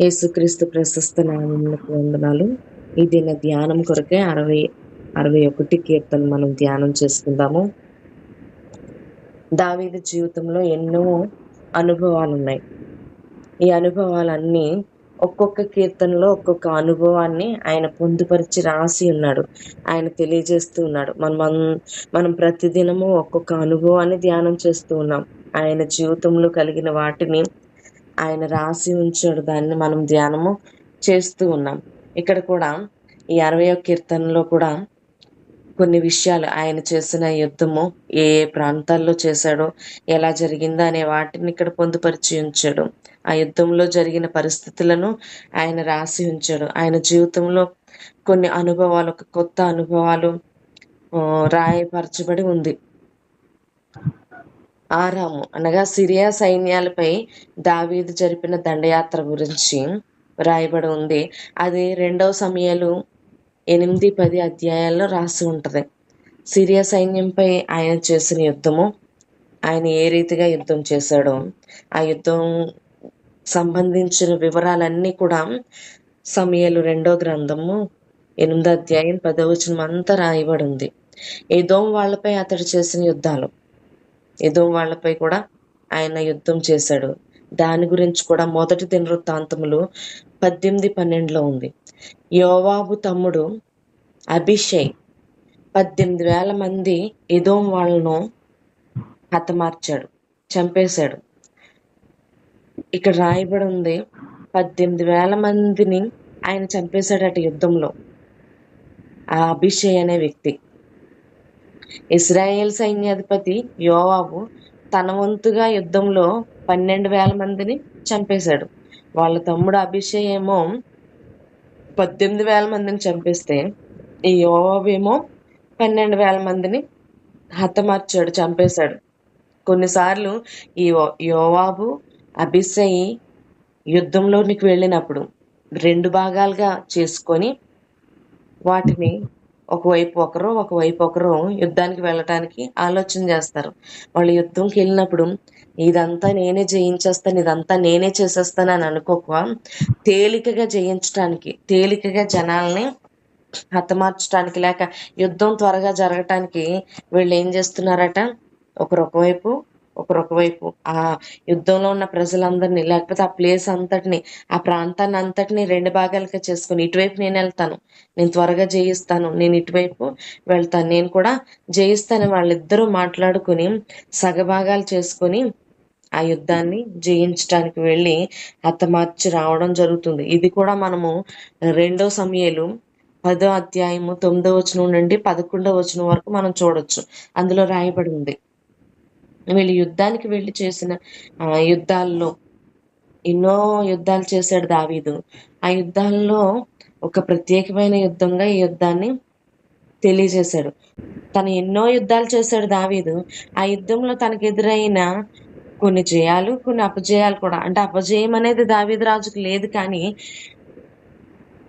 యేసుక్రీస్తు ప్రశస్త నామములకు వందనాలు. ఈ దిన ధ్యానం కొరకే అరవై అరవై ఒకటి కీర్తన మనం ధ్యానం చేసుకుందాము. దావీదు జీవితంలో ఎన్నో అనుభవాలు ఉన్నాయి ఈ అనుభవాలన్నీ ఒక్కొక్క కీర్తనలో ఒక్కొక్క అనుభవాన్ని ఆయన పొందుపరిచి రాసి ఉన్నాడు. ఆయన తెలియజేస్తూ ఉన్నాడు. మనం మనం ప్రతిదినము ఒక్కొక్క అనుభవాన్ని ధ్యానం చేస్తూ ఉన్నాం. ఆయన జీవితంలో కలిగిన వాటిని ఆయన రాసి ఉంచాడు. దాన్ని మనం ధ్యానము చేస్తూ ఉన్నాం. ఇక్కడ కూడా ఈ అరవై కీర్తనలో కూడా కొన్ని విషయాలు ఆయన చేసిన యుద్ధము ఏ ఏ ప్రాంతాల్లో చేశాడో ఎలా జరిగిందో అనే వాటిని ఇక్కడ పొందుపరిచి ఉంచాడు. ఆ యుద్ధంలో జరిగిన పరిస్థితులను ఆయన రాసి ఉంచాడు. ఆయన జీవితంలో కొన్ని అనుభవాలు ఒక కొత్త అనుభవాలు రాయపరచబడి ఉంది. ఆరాము. అనగా సిరియా సైన్యాలపై దావీదు జరిపిన దండయాత్ర గురించి రాయబడి ఉంది. అది రెండవ సమయాలు ఎనిమిది పది అధ్యాయాల్లో రాసి ఉంటుంది. సిరియా సైన్యంపై ఆయన చేసిన యుద్ధము ఆయన ఏ రీతిగా యుద్ధం చేశాడో ఆ యుద్ధం సంబంధించిన వివరాలన్నీ కూడా సమయాలు రెండో గ్రంథము ఎనిమిదో అధ్యాయం పదవచనం అంతా రాయబడి ఉంది. ఏదో వాళ్ళపై అతడు చేసిన యుద్ధాలు. ఏదో వాళ్ళపై కూడా ఆయన యుద్ధం చేశాడు. దాని గురించి కూడా మొదటి దినవృత్తాంతములు పద్దెనిమిది పన్నెండులో ఉంది. యోవాబు తమ్ముడు అభిషేక్ పద్దెనిమిది వేల మంది ఎదోం వాళ్ళను హతమార్చాడు చంపేశాడు. ఇక్కడ రాయబడి ఉంది పద్దెనిమిది వేల మందిని ఆయన చంపేశాడట యుద్ధంలో. ఆ అభిషేక్ అనే వ్యక్తి. ఇస్రాయేల్ సైన్యాధిపతి యోవాబు తన వంతుగా యుద్ధంలో పన్నెండు వేల మందిని చంపేశాడు. వాళ్ళ తమ్ముడు అభిషేక్ ఏమో పద్దెనిమిది వేల మందిని చంపేస్తే ఈ యోవాబు ఏమో పన్నెండు వేల మందిని హతమార్చాడు చంపేశాడు. కొన్నిసార్లు ఈ యోవాబు అభిషేయి యుద్ధంలోనికి వెళ్ళినప్పుడు రెండు భాగాలుగా చేసుకొని వాటిని ఒకవైపు ఒకరు ఒకవైపు ఒకరు యుద్ధానికి వెళ్ళటానికి ఆలోచన చేస్తారు. వాళ్ళు యుద్ధంకి వెళ్ళినప్పుడు ఇదంతా నేనే జయించేస్తాను ఇదంతా నేనే చేసేస్తాను అని అనుకోక తేలికగా జయించడానికి తేలికగా జనాల్ని హతమార్చడానికి లేక యుద్ధం త్వరగా జరగటానికి వీళ్ళు ఏం చేస్తున్నారట? ఒకరు ఒకవైపు ఒకరొకవైపు ఆ యుద్ధంలో ఉన్న ప్రజలందరినీ లేకపోతే ఆ ప్లేస్ అంతటిని ఆ ప్రాంతాన్ని అంతటిని రెండు భాగాలుగా చేసుకుని ఇటువైపు నేను వెళ్తాను నేను త్వరగా జయిస్తాను నేను ఇటువైపు వెళ్తాను నేను కూడా జయిస్తాను వాళ్ళిద్దరూ మాట్లాడుకుని సగభాగాలు చేసుకొని ఆ యుద్ధాన్ని జయించడానికి వెళ్ళి హతమార్చి రావడం జరుగుతుంది. ఇది కూడా మనము రెండో సమయాలు పదో అధ్యాయము తొమ్మిదో వచనం నుండి పదకొండో వచనం వరకు మనం చూడొచ్చు. అందులో రాయబడి ఉంది. వీళ్ళు యుద్ధానికి వెళ్ళి చేసిన ఆ, యుద్ధాల్లో ఎన్నో యుద్ధాలు చేశాడు దావీదు. ఆ యుద్ధాల్లో ఒక ప్రత్యేకమైన యుద్ధంగా ఈ యుద్ధాన్ని తెలియజేశాడు. తను ఎన్నో యుద్ధాలు చేశాడు దావీదు. ఆ యుద్ధంలో తనకు ఎదురైన కొన్ని జయాలు కొన్ని అపజయాలు కూడా. అంటే అపజయం అనేది దావీదు రాజుకు లేదు కానీ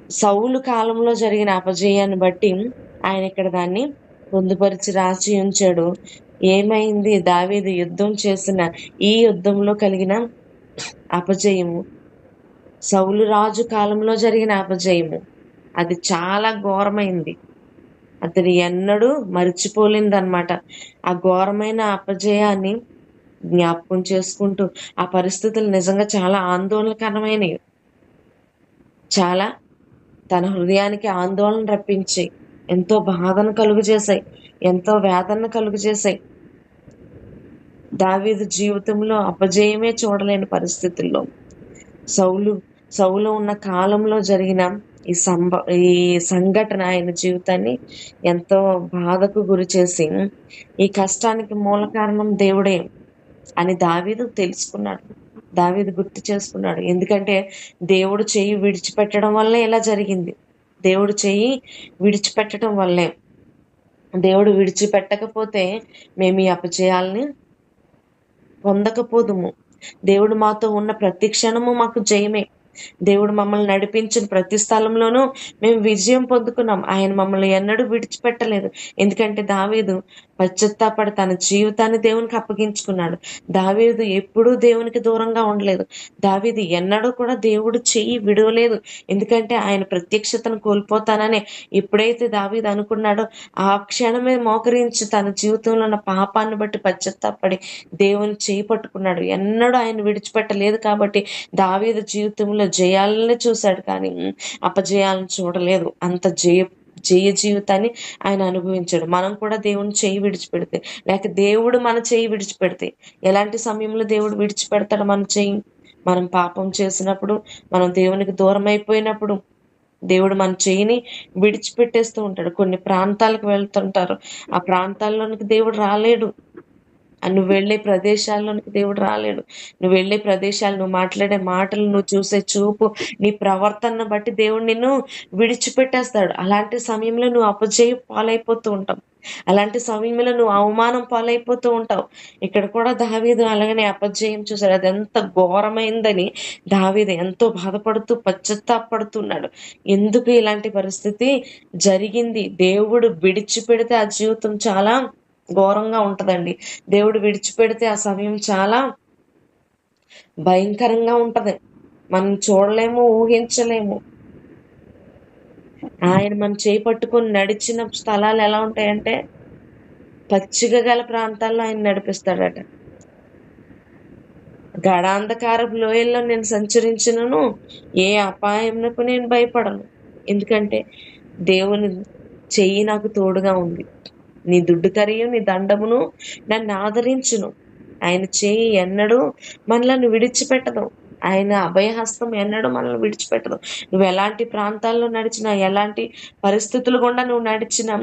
సౌలు కాలంలో జరిగిన అపజయాన్ని బట్టి ఆయన ఇక్కడ దాన్ని పొందుపరిచి రాసి ఉంచాడు. ఏమైంది? దావీదు యుద్ధం చేసిన ఈ యుద్ధంలో కలిగిన అపజయము. సౌలు రాజు కాలంలో జరిగిన అపజయము. అది చాలా ఘోరమైంది. అతడు ఎన్నడూ మర్చిపోలేదన్నమాట. ఆ ఘోరమైన అపజయాన్ని జ్ఞాపకం చేసుకుంటూ ఆ పరిస్థితులు నిజంగా చాలా ఆందోళనకరమైనవి. చాలా తన హృదయానికి ఆందోళన రప్పించాయి ఎంతో బాధను కలుగు చేశాయి ఎంతో వేదన కలుగు చేశాయి దావీదు జీవితంలో అపజయమే చూడలేని పరిస్థితుల్లో సౌలు సౌలు ఉన్న కాలంలో జరిగిన ఈ సంభ ఈ సంఘటన ఆయన జీవితాన్ని ఎంతో బాధకు గురి చేసి ఈ కష్టానికి మూల కారణం దేవుడే అని దావీదు తెలుసుకున్నాడు. దావీదు గుర్తు చేసుకున్నాడు. ఎందుకంటే దేవుడు చెయ్యి విడిచిపెట్టడం వల్లే ఇలా జరిగింది. దేవుడు చెయ్యి విడిచిపెట్టడం వల్లే. దేవుడు విడిచిపెట్టకపోతే మేము ఈ అపజయాల్ని పొందకపోదుము. దేవుడు మాతో ఉన్న ప్రతి క్షణము మాకు జయమే. దేవుడు మమ్మల్ని నడిపించిన ప్రతి స్థలంలోనూ మేము విజయం పొందుకున్నాం. ఆయన మమ్మల్ని ఎన్నడూ విడిచిపెట్టలేదు. ఎందుకంటే దావీదు పశ్చత్తాపడి తన జీవితాన్ని దేవునికి అప్పగించుకున్నాడు. దావీదు ఎప్పుడూ దేవునికి దూరంగా ఉండలేదు. దావీదు ఎన్నడూ కూడా దేవుడు చెయ్యి విడవలేదు. ఎందుకంటే ఆయన ప్రత్యక్షతను కోల్పోతానని ఎప్పుడైతే దావీదు అనుకున్నాడో ఆ క్షణమే మోకరించి తన జీవితంలో ఉన్న పాపాన్ని బట్టి పశ్చత్తాపడి దేవుని చేయి పట్టుకున్నాడు. ఎన్నడూ ఆయన విడిచిపెట్టలేదు కాబట్టి దావీదు జీవితంలో జయాలనే చూశాడు కానీ అపజయాలను చూడలేదు. అంత జయ జయ జీవితాన్ని ఆయన అనుభవించాడు. మనం కూడా దేవుని చేయి విడిచిపెడితే లేక దేవుడు మన చేయి విడిచిపెడితే ఎలాంటి సమయంలో దేవుడు విడిచిపెడతాడు మన చేయి? మనం పాపం చేసినప్పుడు మనం దేవునికి దూరం అయిపోయినప్పుడు దేవుడు మన చేయిని విడిచిపెట్టేస్తూ ఉంటాడు. కొన్ని ప్రాంతాలకు వెళ్తుంటారు. ఆ ప్రాంతాల్లోనికి దేవుడు రాలేడు. నువ్వు వెళ్ళే ప్రదేశాల్లోనికి దేవుడు రాలేడు. నువ్వు వెళ్ళే ప్రదేశాలు నువ్వు మాట్లాడే మాటలు నువ్వు చూసే చూపు నీ ప్రవర్తనను బట్టి దేవుడు నిన్ను విడిచిపెట్టేస్తాడు. అలాంటి సమయంలో నువ్వు అపజయం పాలైపోతూ ఉంటావు. అలాంటి సమయంలో నువ్వు అవమానం పాలైపోతూ ఉంటావు. ఇక్కడ కూడా దావీదు అలాగనే అపజయం చూశాడు. అది ఎంత ఘోరమైందని దావీదు ఎంతో బాధపడుతూ పశ్చత్తాపడుతున్నాడు. ఎందుకు ఇలాంటి పరిస్థితి జరిగింది? దేవుడు విడిచిపెడితే ఆ జీవితం చాలా ఘోరంగా ఉంటదండి. దేవుడు విడిచిపెడితే ఆ సమయం చాలా భయంకరంగా ఉంటది. మనం చూడలేము ఊహించలేము. ఆయన మనం చేయి పట్టుకొని నడిచిన స్థలాలు ఎలా ఉంటాయంటే పచ్చిక గల ప్రాంతాల్లో ఆయన నడిపిస్తాడట. గడాంధకారపు లోయల్లో నేను సంచరించినను ఏ అపాయంకు నేను భయపడను. ఎందుకంటే దేవుని చెయ్యి నాకు తోడుగా ఉంది. నీ దుడ్డు కరియు నీ దండమును నన్ను ఆదరించును. ఆయన చేయి ఎన్నడూ మనలను విడిచిపెట్టదు. ఆయన అభయహస్తం ఎన్నడూ మనల్ని విడిచిపెట్టదు. నువ్వు ఎలాంటి ప్రాంతాల్లో నడిచినా ఎలాంటి పరిస్థితులు గుండా నువ్వు నడిచినా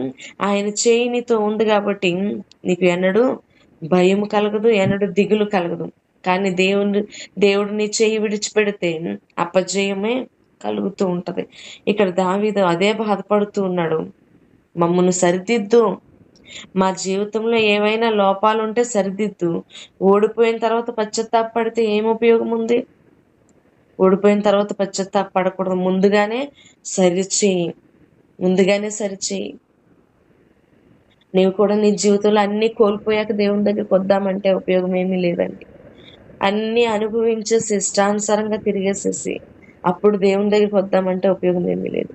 ఆయన చేయి నీతో ఉంది కాబట్టి నీకు ఎన్నడూ భయం కలగదు ఎన్నడూ దిగులు కలగదు. కానీ దేవుని దేవుడు నీ చేయి విడిచిపెడితే అపజయమే కలుగుతూ ఉంటది. ఇక్కడ దావీదు అదే బాధపడుతూ ఉన్నాడు. మమ్మను సరిదిద్దు. మా జీవితంలో ఏవైనా లోపాలు ఉంటే సరిదిద్దు. ఓడిపోయిన తర్వాత పశ్చాత్తాపడితే ఏం ఉపయోగం ఉంది ఓడిపోయిన తర్వాత పశ్చాత్తాపడకూడదు. ముందుగానే సరిచేయి ముందుగానే సరిచేయి నీవు కూడా నీ జీవితంలో అన్ని కోల్పోయాక దేవుని దగ్గరికి వద్దామంటే ఉపయోగం ఏమీ లేదండి. అన్ని అనుభవించేసి ఇష్టానుసారంగా తిరిగేసేసి అప్పుడు దేవుని దగ్గరికి వద్దామంటే ఉపయోగం ఏమీ లేదు.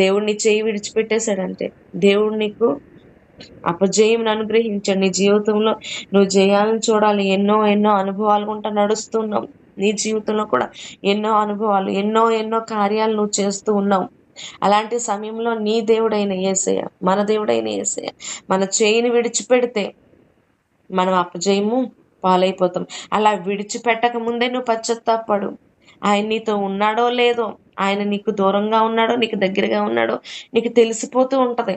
దేవుడిని చేయి విడిచిపెట్టేశాడంటే దేవుడు నీకు అపజయం అనుగ్రహించండి. నీ జీవితంలో నువ్వు జయాలను చూడాలి. ఎన్నో ఎన్నో అనుభవాలు గుంటా నడుస్తున్నావు. నీ జీవితంలో కూడా ఎన్నో అనుభవాలు ఎన్నో ఎన్నో కార్యాలు నువ్వు చేస్తూ ఉన్నావు. అలాంటి సమయంలో నీ దేవుడైన ఏసయ్య మన దేవుడైన ఏసయ్య మన చేయిని విడిచిపెడితే మనం అపజయము పాలైపోతాం. అలా విడిచిపెట్టక ముందే నువ్వు పశ్చత్తాపడు. ఆయన నీతో ఉన్నాడో లేదో ఆయన నీకు దూరంగా ఉన్నాడో నీకు దగ్గరగా ఉన్నాడో నీకు తెలిసిపోతూ ఉంటది.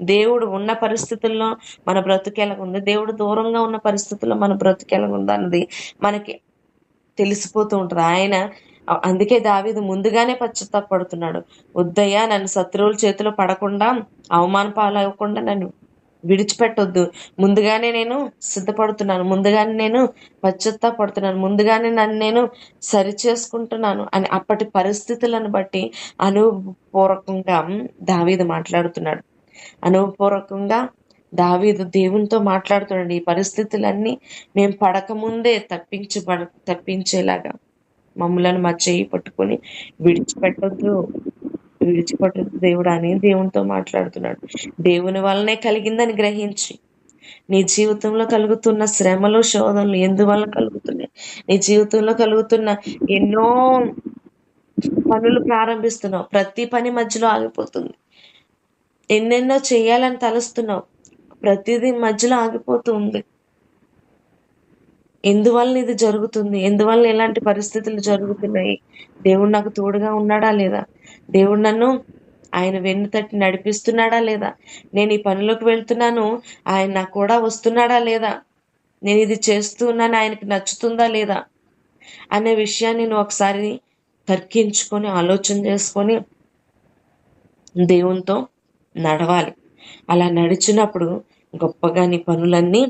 దేవుడు ఉన్న పరిస్థితుల్లో మన బ్రతికెలాగుంది దేవుడు దూరంగా ఉన్న పరిస్థితుల్లో మన బ్రతుకు అన్నది మనకి తెలిసిపోతూ ఉంటుంది. ఆయన అందుకే దావీదు ముందుగానే పశ్చాత్తాపడుతున్నాడు. వద్దయ్యా నన్ను శత్రువుల చేతిలో పడకుండా అవమాన పాలవ్వకుండా నన్ను విడిచిపెట్టొద్దు. ముందుగానే నేను సిద్ధపడుతున్నాను. ముందుగానే నేను పశ్చాత్తాపడుతున్నాను. ముందుగానే నన్ను నేను సరి చేసుకుంటున్నాను అని అప్పటి పరిస్థితులను బట్టి అనుపూర్వకంగా దావీదు మాట్లాడుతున్నాడు. అనుభవపూర్వకంగా దావీదు దేవునితో మాట్లాడుతున్నాడు. ఈ పరిస్థితులన్నీ మేము పడకముందే తప్పించబడ తప్పించేలాగా మమ్మలను మా చేయి పట్టుకొని విడిచిపెట్టద్దు విడిచిపెట్టొద్దు దేవుడు అని దేవునితో మాట్లాడుతున్నాడు. దేవుని వల్లనే కలిగిందని గ్రహించి నీ జీవితంలో కలుగుతున్న శ్రమలు శోధనలు ఎందువల్ల కలుగుతున్నాయి? నీ జీవితంలో కలుగుతున్న ఎన్నో పనులు ప్రారంభిస్తున్నావు. ప్రతి పని మధ్యలో ఆగిపోతుంది. ఎన్నెన్నో చేయాలని తలుస్తున్నావు. ప్రతిదీ మధ్యలో ఆగిపోతూ ఉంది. ఎందువల్ల ఇది జరుగుతుంది? ఎందువల్ల ఇలాంటి పరిస్థితులు జరుగుతున్నాయి? దేవుడు నాకు తోడుగా ఉన్నాడా లేదా? దేవుడు నన్ను ఆయన వెన్ను తట్టి నడిపిస్తున్నాడా లేదా? నేను ఈ పనిలోకి వెళ్తున్నాను. ఆయన నాకు కూడా వస్తున్నాడా లేదా? నేను ఇది చేస్తున్నాను ఆయనకి నచ్చుతుందా లేదా? అనే విషయాన్ని నేను ఒకసారి తర్కించుకొని ఆలోచన చేసుకొని దేవునితో నడవాలి. అలా నడిచినప్పుడు గొప్పగా నీ పనులన్నీ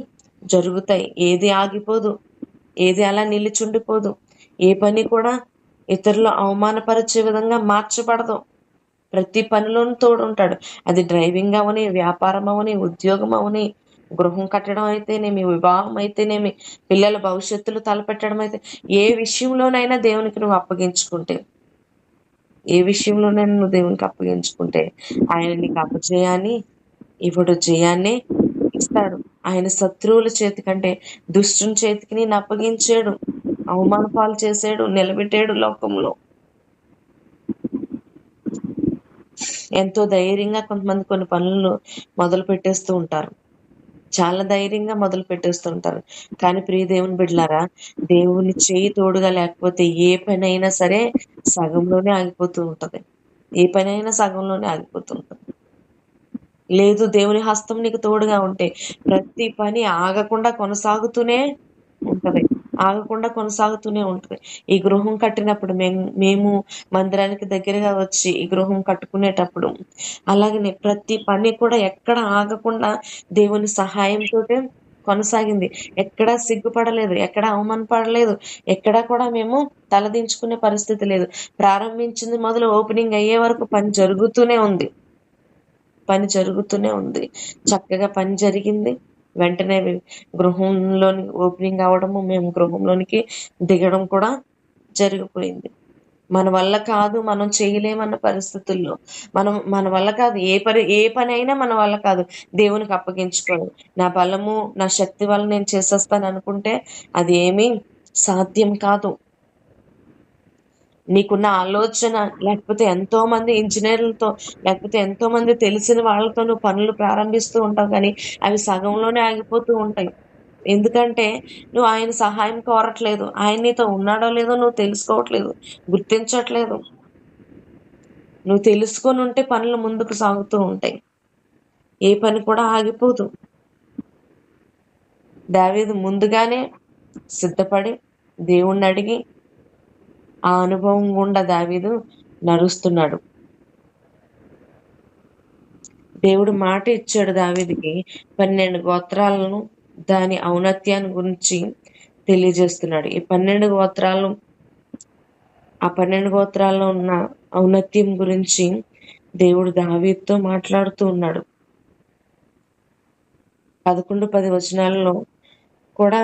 జరుగుతాయి. ఏది ఆగిపోదు ఏది అలా నిలిచుండిపోదు. ఏ పని కూడా ఇతరులు అవమానపరిచే విధంగా మార్చబడదు. ప్రతి పనిలోనూ తోడుంటాడు. అది డ్రైవింగ్ అవని వ్యాపారం అవని ఉద్యోగం అవని గృహం కట్టడం అయితేనేమి వివాహం అయితేనేమి పిల్లల భవిష్యత్తులు తలపెట్టడం అయితే ఏ విషయంలోనైనా దేవునికి నువ్వు అప్పగించుకుంటే ఏ విషయంలోనైనా నువ్వు దేవునికి అప్పగించుకుంటే ఆయన నీకు అపజయాన్ని ఇవ్వడు జయాన్ని ఇస్తాడు. ఆయన శత్రువుల చేతి కంటే దుష్టుని చేతికి నేను అప్పగించాడు. అవమాన పాలు చేసాడు నిలబెట్టాడు లోకంలో. ఎంతో ధైర్యంగా కొంతమంది కొన్ని పనులు మొదలు పెట్టేస్తూ ఉంటారు. చాలా ధైర్యంగా మొదలు పెట్టేస్తుంటారు. కానీ ప్రియ దేవుని బిడ్డలారా దేవుని చేయి తోడుగా లేకపోతే ఏ పని అయినా సరే సగంలోనే ఆగిపోతూ ఉంటది. ఏ పనైనా సగంలోనే ఆగిపోతూ ఉంటది. లేదు దేవుని హస్తం నీకు తోడుగా ఉంటే ప్రతి పని ఆగకుండా కొనసాగుతూనే ఉంటది. ఆగకుండా కొనసాగుతూనే ఉంటుంది. ఈ గృహం కట్టినప్పుడు మేము మేము మందిరానికి దగ్గరగా వచ్చి ఈ గృహం కట్టుకునేటప్పుడు అలాగనే ప్రతి పని కూడా ఎక్కడ ఆగకుండా దేవుని సహాయంతో కొనసాగింది. ఎక్కడా సిగ్గుపడలేదు ఎక్కడ అవమానపడలేదు ఎక్కడా కూడా మేము తలదించుకునే పరిస్థితి లేదు. ప్రారంభించింది మొదలు ఓపెనింగ్ అయ్యే వరకు పని జరుగుతూనే ఉంది. పని జరుగుతూనే ఉంది. చక్కగా పని జరిగింది. వెంటనే గృహంలోని ఓపెనింగ్ అవడము మేము గృహంలోనికి దిగడం కూడా జరిగిపోయింది. మన వల్ల కాదు మనం చేయలేమన్న పరిస్థితుల్లో. మనం మన వల్ల కాదు ఏ పని ఏ పని అయినా మన వల్ల కాదు. దేవునికి అప్పగించుకోవాలి నా బలము నా శక్తి వల్ల నేను చేసేస్తాను అనుకుంటే అది ఏమీ సాధ్యం కాదు. నీకున్న ఆలోచన లేకపోతే ఎంతో మంది ఇంజనీర్లతో లేకపోతే ఎంతో మంది తెలిసిన వాళ్ళతో నువ్వు పనులు ప్రారంభిస్తూ ఉంటావు కానీ అవి సగంలోనే ఆగిపోతూ ఉంటాయి. ఎందుకంటే నువ్వు ఆయన సహాయం కోరట్లేదు. ఆయన నీతో ఉన్నాడో లేదో నువ్వు తెలుసుకోవట్లేదు. గుర్తించట్లేదు. నువ్వు తెలుసుకొని ఉంటే పనులు ముందుకు సాగుతూ ఉంటాయి. ఏ పని కూడా ఆగిపోదు. దావీదు ముందుగానే సిద్ధపడి దేవుణ్ణి అడిగి ఆ అనుభవం గుండా దావీదు నడుస్తున్నాడు. దేవుడు మాట ఇచ్చాడు దావీదికి పన్నెండు గోత్రాలను దాని ఔన్నత్యాన్ని గురించి తెలియజేస్తున్నాడు. ఈ పన్నెండు గోత్రాలు ఆ పన్నెండు గోత్రాల్లో ఉన్న ఔన్నత్యం గురించి దేవుడు దావీతో మాట్లాడుతూ ఉన్నాడు. పదకొండు పది వచనాలలో కూడా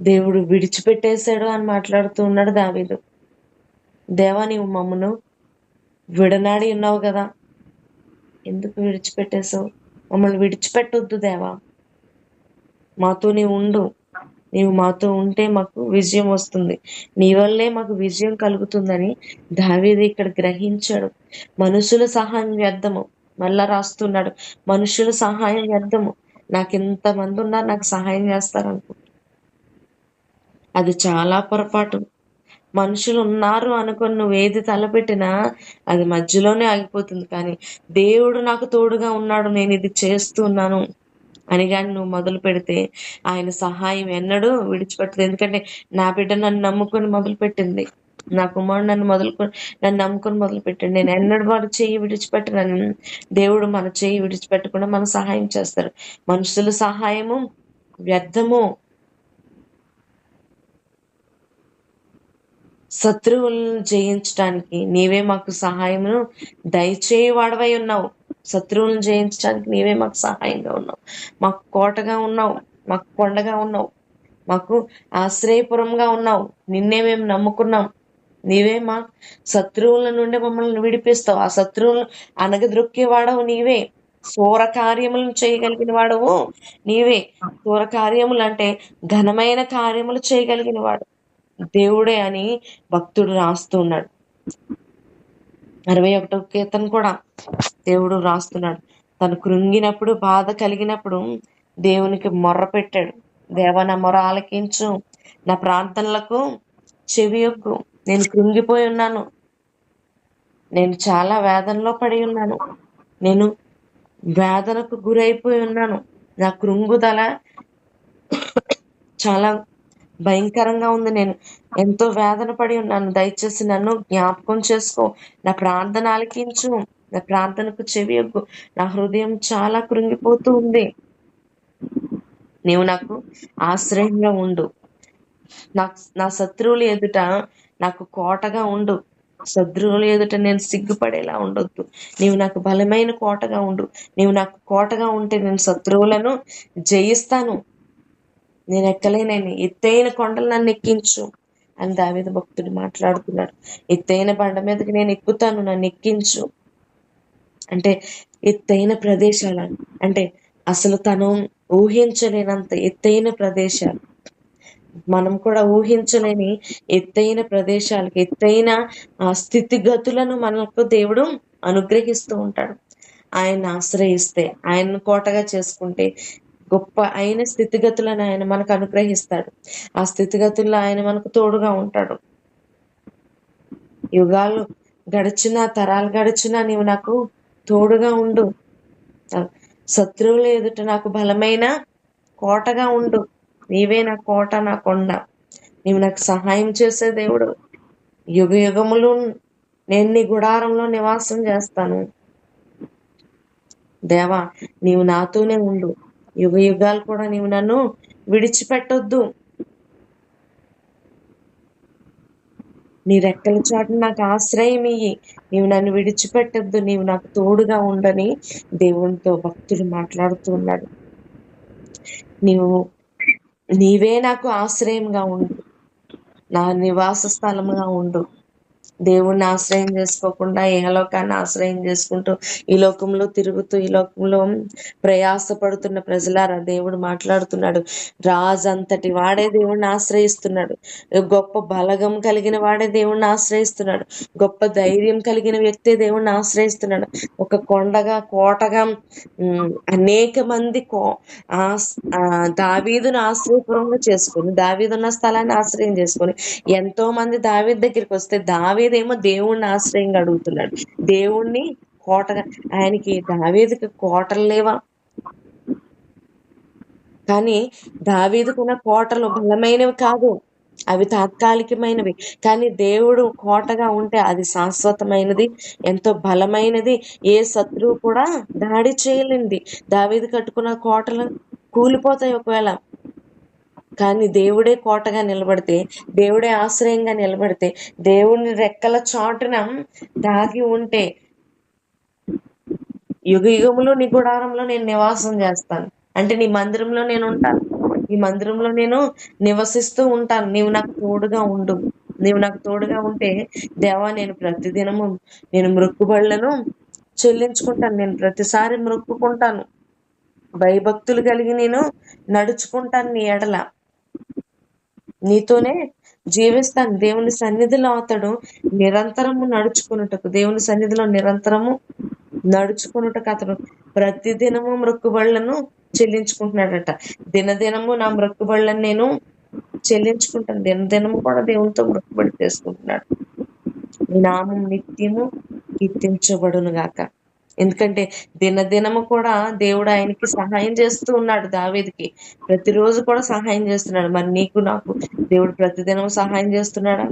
దేవుడు విడిచిపెట్టేశాడు అని మాట్లాడుతూ ఉన్నాడు దావీదు. దేవా నీవు మమ్మను విడనాడి ఉన్నావు కదా. ఎందుకు విడిచిపెట్టేశావు? మమ్మల్ని విడిచిపెట్టొద్దు దేవా. మాతో నీవు ఉండు. నీవు మాతో ఉంటే మాకు విజయం వస్తుంది. నీ వల్లే మాకు విజయం కలుగుతుందని దావీది ఇక్కడ గ్రహించాడు. మనుషుల సహాయం వ్యర్థము. మళ్ళా రాస్తున్నాడు. మనుషుల సహాయం వ్యర్థము. నాకు ఇంతమంది ఉన్నారు నాకు సహాయం చేస్తారనుకో. అది చాలా పొరపాటు. మనుషులు ఉన్నారు అనుకుని నువ్వు ఏది తలపెట్టినా అది మధ్యలోనే ఆగిపోతుంది. కానీ దేవుడు నాకు తోడుగా ఉన్నాడు నేను ఇది చేస్తున్నాను అని కానీ నువ్వు మొదలు పెడితే ఆయన సహాయం ఎన్నడూ విడిచిపెట్టదు. ఎందుకంటే నా బిడ్డ నన్ను నమ్ముకొని మొదలు పెట్టింది. నా కుమారుడు నన్ను మొదలుకొని నన్ను నమ్ముకొని మొదలు పెట్టండి నేను ఎన్నడూ వాడు చేయి విడిచిపెట్టనని దేవుడు మన చేయి విడిచిపెట్టకుండా మన సహాయం చేస్తారు. మనుషుల సహాయము వ్యర్థము. శత్రువులను జయించడానికి నీవే మాకు సహాయమును దయచేయవాడవై ఉన్నావు. శత్రువులను జయించడానికి నీవే మాకు సహాయంగా ఉన్నావు. మాకు కోటగా ఉన్నావు. మాకు కొండగా ఉన్నావు. మాకు ఆశ్రయపురంగా ఉన్నావు. నిన్నే మేము నమ్ముకున్నాం. నీవే మా శత్రువుల నుండి మమ్మల్ని విడిపిస్తావు. ఆ శత్రువులను అనగదొక్కేవాడవు నీవే. శూర కార్యములను చేయగలిగిన వాడవు నీవే. శూర కార్యములు అంటే ఘనమైన కార్యములు చేయగలిగిన వాడు దేవుడే అని భక్తుడు రాస్తున్నాడు అరవై ఒకటో కీర్తన కూడా దేవుడు రాస్తున్నాడు. తను కృంగినప్పుడు బాధ కలిగినప్పుడు దేవునికి మొర్ర పెట్టాడు. దేవ నా మొర ఆలకించు. నా ప్రార్థనలకు చెవి యొక్కు నేను కృంగిపోయి ఉన్నాను. నేను చాలా వేదనలో పడి ఉన్నాను. నేను వేదనకు గురైపోయి ఉన్నాను. నా కృంగుదల చాలా భయంకరంగా ఉంది. నేను ఎంతో వేదన పడి ఉన్నాను. దయచేసి నన్ను జ్ఞాపకం చేసుకో. నా ప్రార్థన ఆలకించు. నా ప్రార్థనకు చెవి నా హృదయం చాలా కృంగిపోతూ ఉంది. నీవు నాకు ఆశ్రయంగా ఉండు. నాకు నా శత్రువులు ఎదుట నాకు కోటగా ఉండు. శత్రువులు ఎదుట నేను సిగ్గుపడేలా ఉండొద్దు. నీవు నాకు బలమైన కోటగా ఉండు. నీవు నాకు కోటగా ఉంటే నేను శత్రువులను జయిస్తాను. నేను ఎక్కలేనని ఎత్తైన కొండలు నన్ను ఎక్కించు అని దావేద భక్తుడు మాట్లాడుతున్నాడు. ఎత్తైన బండ మీదకి నేను ఎక్కుతాను నన్ను ఎక్కించు. అంటే ఎత్తైన ప్రదేశాలు అంటే అసలు తను ఊహించలేనంత ఎత్తైన ప్రదేశాలు. మనం కూడా ఊహించలేని ఎత్తైన ప్రదేశాలకు ఎత్తైన ఆ స్థితిగతులను మనకు దేవుడు అనుగ్రహిస్తూ ఉంటాడు. ఆయన ఆశ్రయిస్తే ఆయన్ని కోటగా చేసుకుంటే గొప్ప అయిన స్థితిగతులను ఆయన మనకు అనుగ్రహిస్తాడు. ఆ స్థితిగతుల్లో ఆయన మనకు తోడుగా ఉంటాడు. యుగాలు గడిచినా తరాలు గడిచినా నీవు నాకు తోడుగా ఉండు. శత్రువులు ఎదుట నాకు బలమైన కోటగా ఉండు. నీవే నా కోట నా కొండ. నీవు నాకు సహాయం చేసే దేవుడు. యుగ యుగములు నేను నీ గుడారంలో నివాసం చేస్తాను. దేవా నీవు నాతోనే ఉండు. యుగ యుగాలు కూడా నీవు నన్ను విడిచిపెట్టొద్దు. నీ రెక్కల చాటు నాకు ఆశ్రయం ఇయ్యి నీవు నన్ను విడిచిపెట్టద్దు. నీవు నాకు తోడుగా ఉండని దేవునితో భక్తుడు మాట్లాడుతూ ఉన్నాడు. నీవు నీవే నాకు ఆశ్రయంగా ఉండు. నా నివాస స్థలముగా ఉండు. దేవుణ్ణి ఆశ్రయం చేసుకోకుండా ఏహలోకాన్ని ఆశ్రయం చేసుకుంటూ ఈ లోకంలో తిరుగుతూ ఈ లోకంలో ప్రయాసపడుతున్న ప్రజలారా దేవుడు మాట్లాడుతున్నాడు. రాజు అంతటి వాడే దేవుణ్ణి ఆశ్రయిస్తున్నాడు. గొప్ప బలగం కలిగిన వాడే దేవుణ్ణి ఆశ్రయిస్తున్నాడు. గొప్ప ధైర్యం కలిగిన వ్యక్తే దేవుణ్ణి ఆశ్రయిస్తున్నాడు. ఒక కొండగా కోటగా అనేక మంది కో ఆ, దావీదును ఆశ్రయపురంగా చేసుకొని దావీదున్న స్థలాన్ని ఆశ్రయం చేసుకొని ఎంతో మంది దావీద్ దగ్గరికి వస్తే దావేదేమో దేవుణ్ణి ఆశ్రయంగా అడుగుతున్నాడు. దేవుణ్ణి కోటగా ఆయనకి దావీదుకి కోటలు లేవా? కానీ దావీదుకున్న కోటలు బలమైనవి కాదు అవి తాత్కాలికమైనవి. కానీ దేవుడు కోటగా ఉంటే అది శాశ్వతమైనది ఎంతో బలమైనది. ఏ శత్రువు కూడా దాడి చేయలేనిది. దావీదు కట్టుకున్న కోటలు కూలిపోతాయి ఒకవేళ. కానీ దేవుడే కోటగా నిలబడితే దేవుడే ఆశ్రయంగా నిలబడితే దేవుని రెక్కల చాటున దాగి ఉంటే యుగ యుగములు నీ గుడారంలో నేను నివాసం చేస్తాను. అంటే నీ మందిరంలో నేను ఉంటాను. ఈ మందిరంలో నేను నివసిస్తూ ఉంటాను. నీవు నాకు తోడుగా ఉండు. నీవు నాకు తోడుగా ఉంటే దేవా నేను ప్రతిదినము నేను మృక్కుబళ్ళను చెల్లించుకుంటాను. నేను ప్రతిసారి మృక్కుకుంటాను. భయభక్తులు కలిగి నేను నడుచుకుంటాను నీ ఎడల. నీతోనే జీవిస్తాను. దేవుని సన్నిధిలో అతడు నిరంతరము నడుచుకున్నటకు దేవుని సన్నిధిలో నిరంతరము నడుచుకున్నటకు అతడు ప్రతిదినము మృక్కుబళ్ళను చెల్లించుకుంటున్నాడట. దినదినము నా మృక్కుబళ్ళను నేను చెల్లించుకుంటాను. దినదినము కూడా దేవునితో మృక్కుబడి చేసుకుంటున్నాడు. నీ నామం నిత్యము కీర్తించబడును గాక ఎందుకంటే దినదినము కూడా దేవుడు ఆయనకి సహాయం చేస్తూ ఉన్నాడు దావేదికి. ప్రతిరోజు కూడా సహాయం చేస్తున్నాడు. మరి నీకు నాకు దేవుడు ప్రతిదినం సహాయం చేస్తున్నాడా?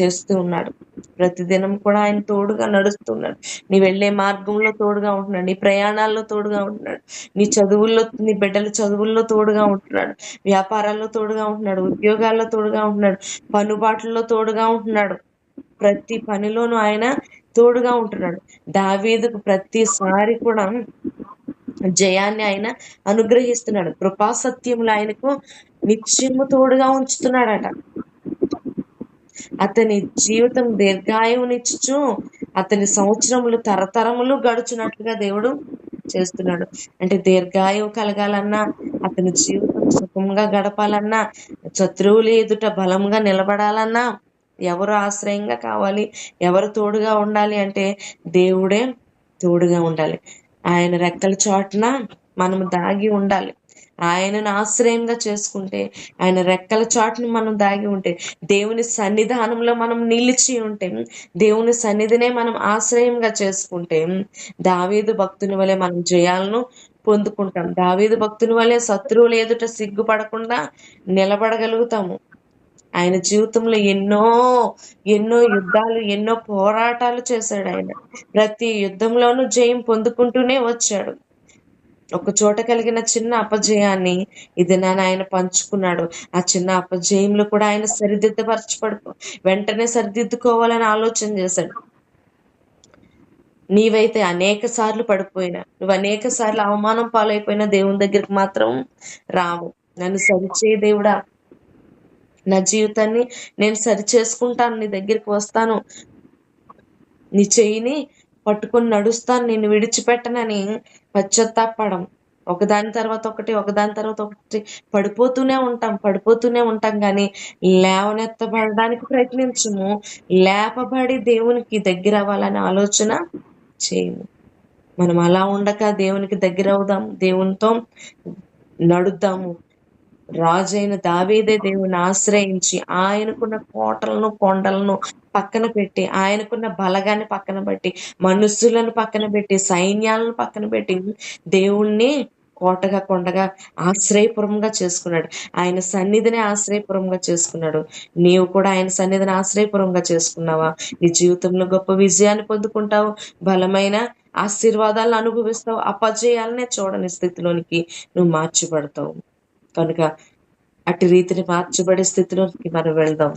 చేస్తూ ఉన్నాడు. ప్రతిదినం కూడా ఆయన తోడుగా నడుస్తున్నాడు. నీ వెళ్ళే మార్గంలో తోడుగా ఉంటున్నాడు. నీ ప్రయాణాల్లో తోడుగా ఉంటున్నాడు. నీ చదువుల్లో నీ బిడ్డల చదువుల్లో తోడుగా ఉంటున్నాడు. వ్యాపారాల్లో తోడుగా ఉంటున్నాడు. ఉద్యోగాల్లో తోడుగా ఉంటున్నాడు. పనుబాట్లలో తోడుగా ఉంటున్నాడు. ప్రతి పనిలోనూ ఆయన తోడుగా ఉంటున్నాడు. దావీదుకు ప్రతిసారి కూడా జయాన్ని ఆయన అనుగ్రహిస్తున్నాడు. కృపా సత్యములు ఆయనకు నిత్యము తోడుగా ఉంచుతున్నాడట. అతని జీవితం దీర్ఘాయువునిచ్చు అతని సంవత్సరములు తరతరములు గడుచున్నట్లుగా దేవుడు చేస్తున్నాడు. అంటే దీర్ఘాయువు కలగాలన్నా అతని జీవితం సుఖంగా గడపాలన్నా శత్రువులు ఎదుట బలంగా నిలబడాలన్నా ఎవరు ఆశ్రయంగా కావాలి? ఎవరు తోడుగా ఉండాలి అంటే దేవుడే తోడుగా ఉండాలి. ఆయన రెక్కల చాటున మనం దాగి ఉండాలి. ఆయనను ఆశ్రయంగా చేసుకుంటే ఆయన రెక్కల చాటును మనం దాగి ఉంటే దేవుని సన్నిధానంలో మనం నిలిచి ఉంటే దేవుని సన్నిధినే మనం ఆశ్రయంగా చేసుకుంటే దావీదు భక్తుని వలె మనం జయాలను పొందుకుంటాం. దావీదు భక్తుని వలె శత్రువులు ఎదుట సిగ్గుపడకుండా నిలబడగలుగుతాము. ఆయన జీవితంలో ఎన్నో ఎన్నో యుద్ధాలు ఎన్నో పోరాటాలు చేశాడు ఆయన. ప్రతి యుద్ధంలోనూ జయం పొందుకుంటూనే వచ్చాడు. ఒక చోట కలిగిన చిన్న అపజయాన్ని ఇది నాన్న ఆయన పంచుకున్నాడు. ఆ చిన్న అపజయంలో కూడా ఆయన సరిదిద్దపరచబడు వెంటనే సరిదిద్దుకోవాలని ఆలోచన చేశాడు. నీవైతే అనేక సార్లు పడిపోయినా నువ్వు అనేక సార్లు అవమానం పాలైపోయినా దేవుని దగ్గరికి మాత్రం రావు. నన్ను సరిచే దేవుడా నా జీవితాన్ని నేను సరి చేసుకుంటాను నీ దగ్గరికి వస్తాను. నీ చెయ్యిని పట్టుకొని నడుస్తాను నిన్ను విడిచిపెట్టనని పశ్చాత్తాపడం ఒకదాని తర్వాత ఒకటి ఒకదాని తర్వాత ఒకటి పడిపోతూనే ఉంటాం పడిపోతూనే ఉంటాం కానీ లేవనెత్తబడడానికి ప్రయత్నించము. లేపబడి దేవునికి దగ్గర అవ్వాలనే ఆలోచన చేయము. మనం అలా ఉండక దేవునికి దగ్గర అవుదాం దేవునితో నడుద్దాము. రాజైన దావేదే దేవుని ఆశ్రయించి ఆయనకున్న కోటలను కొండలను పక్కన పెట్టి ఆయనకున్న బలగాన్ని పక్కన పెట్టి మనుషులను పక్కన పెట్టి సైన్యాలను పక్కన పెట్టి దేవుణ్ణి కోటగా కొండగా ఆశ్రయపురంగా చేసుకున్నాడు. ఆయన సన్నిధిని ఆశ్రయపురంగా చేసుకున్నాడు. నీవు కూడా ఆయన సన్నిధిని ఆశ్రయపురంగా చేసుకున్నావా? నీ జీవితంలో గొప్ప విజయాన్ని పొందుకుంటావు బలమైన ఆశీర్వాదాలను అనుభవిస్తావు అపజయాలనే చూడని స్థితిలోనికి నువ్వు మార్చిపడతావు. కనుక అటు రీతిని మార్చబడే స్థితిలోకి మనం వెళ్దాం.